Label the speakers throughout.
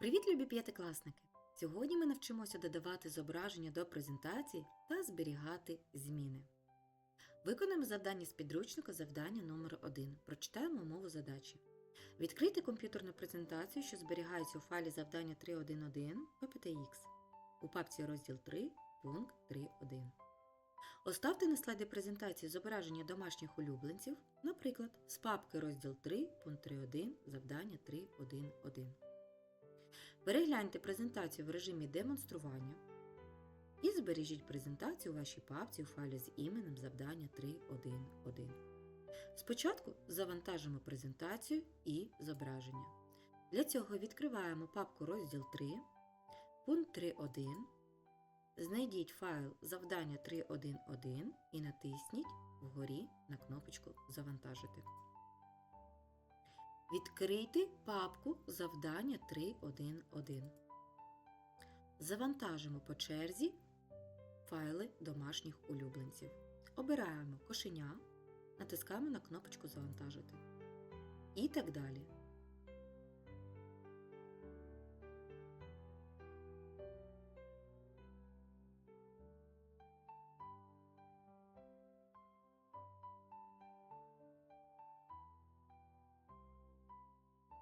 Speaker 1: Привіт, любі п'ятикласники! Сьогодні ми навчимося додавати зображення до презентації та зберігати зміни. Виконаємо завдання з підручника завдання номер 1 Прочитаємо мову задачі. Відкрийте комп'ютерну презентацію, що зберігається у файлі завдання 3.1.1 PPTX у папці розділ 3, пункт 3.1. Оставте на слайді презентації зображення домашніх улюбленців, наприклад, з папки розділ 3, пункт 3.1, завдання 3.1.1. Перегляньте презентацію в режимі демонстрування і збережіть презентацію у вашій папці у файлі з іменем завдання 3.1.1. Спочатку завантажимо презентацію і зображення. Для цього відкриваємо папку розділ 3, пункт 3.1. Знайдіть файл завдання 3.1.1 і натисніть вгорі на кнопочку Завантажити. Відкрийте папку завдання 3.1.1. Завантажимо по черзі файли домашніх улюбленців. Обираємо кошеня, натискаємо на кнопочку Завантажити. І так далі.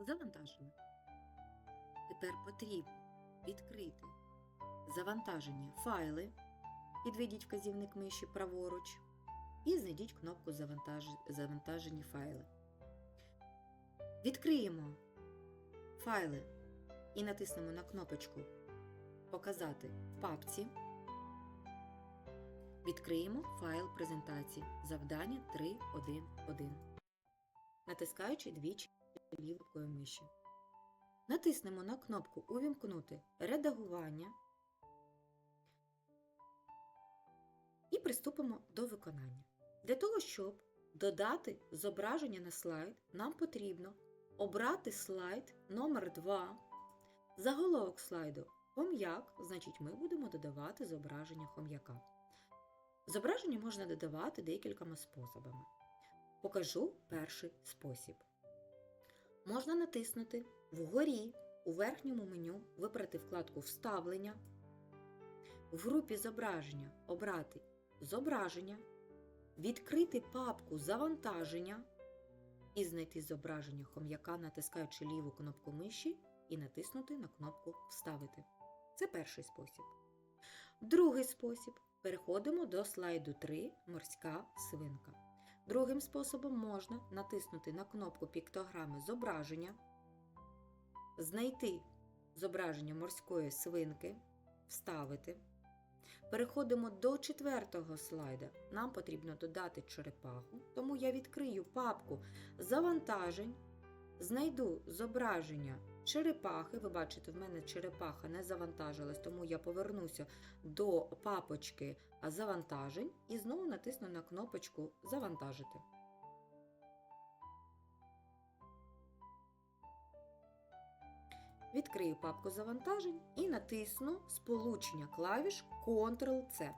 Speaker 1: Завантажили. Тепер потрібно відкрити завантажені файли, підведіть вказівник миші праворуч і знайдіть кнопку «Завантаж... Завантажені файли. Відкриємо файли і натиснемо на кнопочку Показати в папці. Відкриємо файл презентації завдання 3.1.1, натискаючи двічі лівкою миші. Натиснемо на кнопку Увімкнути редагування і приступимо до виконання. Для того, щоб додати зображення на слайд, нам потрібно обрати слайд номер 2 заголовок слайду хом'як, значить ми будемо додавати зображення хом'яка. Зображення можна додавати декількома способами. Покажу перший спосіб. Можна натиснути вгорі у верхньому меню вибрати вкладку Вставлення, в групі Зображення обрати Зображення, відкрити папку Завантаження і знайти зображення хом'яка, натискаючи ліву кнопку миші і натиснути на кнопку Вставити. Це перший спосіб. Другий спосіб. Переходимо до слайду 3 Морська свинка. Другим способом можна натиснути на кнопку піктограми зображення, знайти зображення морської свинки, вставити. Переходимо до четвертого слайда. Нам потрібно додати черепаху, тому я відкрию папку завантажень, знайду зображення черепахи. Ви бачите, в мене черепаха не завантажилась, тому я повернуся до папочки завантажень і знову натисну на кнопочку Завантажити. Відкрию папку завантажень і натисну сполучення клавіш Ctrl-C.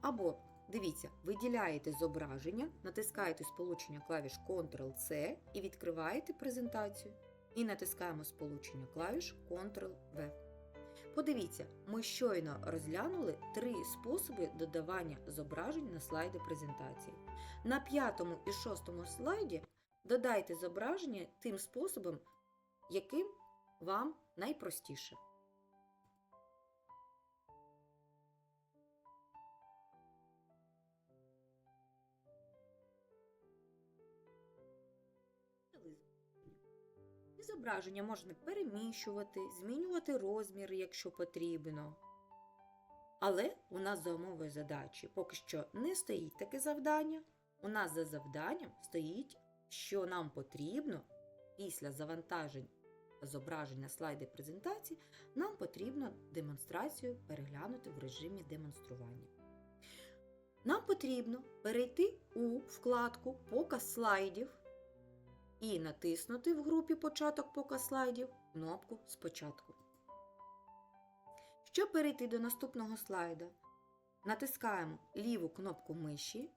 Speaker 1: Або, дивіться, виділяєте зображення, натискаєте сполучення клавіш Ctrl-C і відкриваєте презентацію. І натискаємо сполучення клавіш Ctrl-V. Подивіться, ми щойно розглянули три способи додавання зображень на слайди презентації. На п'ятому і шостому слайді додайте зображення тим способом, яким вам найпростіше. І зображення можна переміщувати, змінювати розміри, якщо потрібно. Але у нас за умовою задачі поки що не стоїть таке завдання. У нас за завданням стоїть, що нам потрібно після завантажень зображень на слайди презентації, нам потрібно демонстрацію переглянути в режимі демонстрування. Нам потрібно перейти у вкладку Показ слайдів і натиснути в групі Початок покаслайдів кнопку Спочатку. Щоб перейти до наступного слайда, натискаємо ліву кнопку миші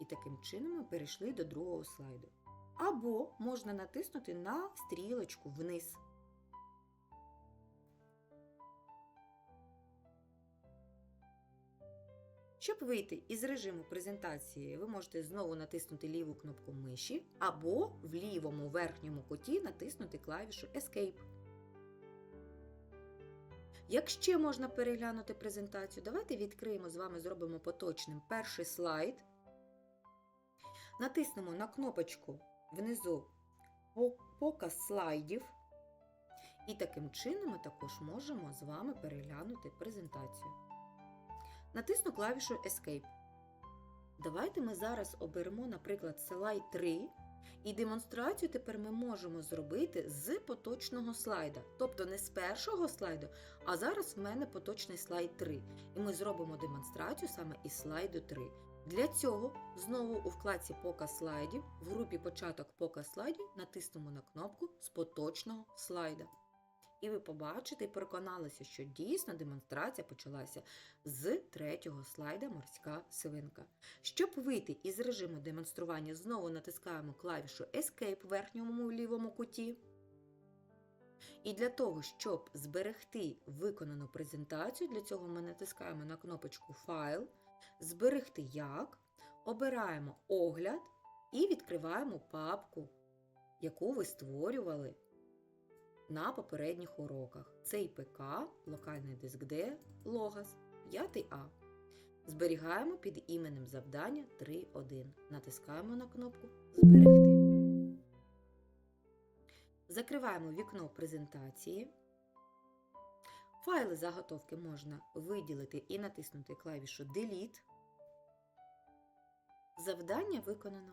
Speaker 1: і таким чином ми перейшли до другого слайду. Або можна натиснути на стрілочку вниз. Щоб вийти із режиму презентації, ви можете знову натиснути ліву кнопку миші або в лівому верхньому куті натиснути клавішу Escape. Як ще можна переглянути презентацію, давайте відкриємо з вами, зробимо поточним перший слайд. Натиснемо на кнопочку внизу Показ слайдів. І таким чином ми також можемо з вами переглянути презентацію. Натисну клавішу Escape. Давайте ми зараз оберемо, наприклад, слайд 3, і демонстрацію тепер ми можемо зробити з поточного слайда. Тобто не з першого слайду, а зараз в мене поточний слайд 3. І ми зробимо демонстрацію саме із слайду 3. Для цього знову у вкладці Показ слайдів в групі Початок показ слайдів натиснемо на кнопку з поточного слайда. І ви побачите і переконалися, що дійсно демонстрація почалася з третього слайда Морська свинка. Щоб вийти із режиму демонстрування, знову натискаємо клавішу Escape в верхньому лівому куті. І для того, щоб зберегти виконану презентацію, для цього ми натискаємо на кнопочку Файл, Зберегти як, обираємо огляд і відкриваємо папку, яку ви створювали на попередніх уроках. Цей ПК, локальний диск D, Логас, 5А. Зберігаємо під іменем завдання 3.1. Натискаємо на кнопку Зберегти. Закриваємо вікно презентації. Файли заготовки можна виділити і натиснути клавішу Delete. Завдання виконано.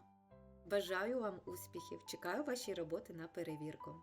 Speaker 1: Бажаю вам успіхів! Чекаю ваші роботи на перевірку.